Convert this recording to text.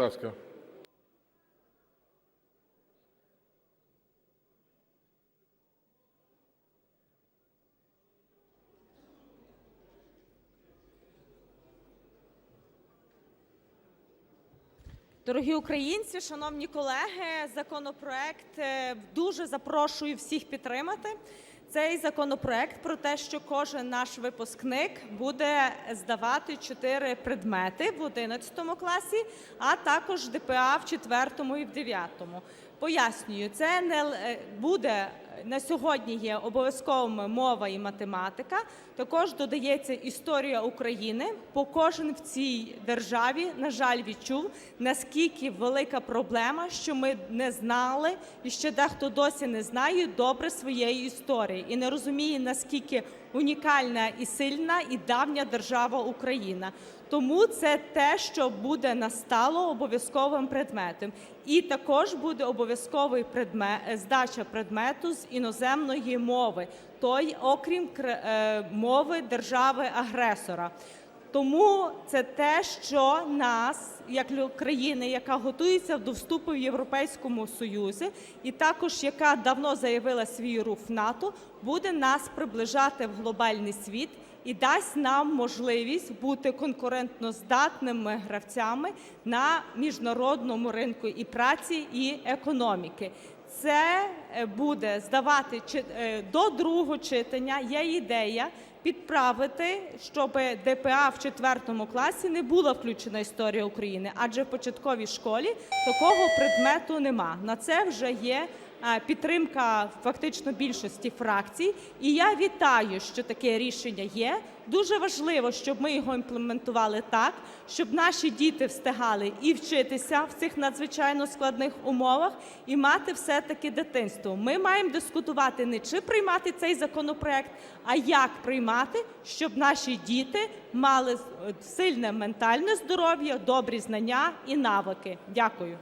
Будь ласка. Дорогі українці, шановні колеги, законопроект е, дуже запрошую всіх підтримати. Цей законопроект про те, що кожен наш випускник буде здавати чотири предмети в 11 класі, а також ДПА в 4 і в 9. Пояснюю, це не е, буде на сьогодні є обов'язковими мова і математика. Також додається історія України. Бо кожен в цій державі, на жаль, відчув наскільки велика проблема, що ми не знали, і ще дехто досі не знає добре своєї історії і не розуміє наскільки унікальна і сильна і давня держава Україна. Тому це те, що буде настало обов'язковим предметом, і також буде обов'язковий предмет здача предмету з іноземної мови, той, окрім кр- е, мови держави-агресора. Тому це те, що нас, як країни, яка готується до вступу в Європейському Союзі, і також яка давно заявила свій рух в НАТО, буде нас приближати в глобальний світ і дасть нам можливість бути конкурентноздатними гравцями на міжнародному ринку і праці, і економіки. Це е, буде здавати е, до другого читання. Є ідея підправити, щоб ДПА в четвертому класі не була включена історія України, адже в початковій школі такого предмету нема. На це вже є підтримка фактично більшості фракцій. І я вітаю, що таке рішення є. Дуже важливо, щоб ми його імплементували так, щоб наші діти встигали і вчитися в цих надзвичайно складних умовах, і мати все-таки дитинство. Ми маємо дискутувати не чи приймати цей законопроект, а як приймати, щоб наші діти мали сильне ментальне здоров'я, добрі знання і навики. Дякую.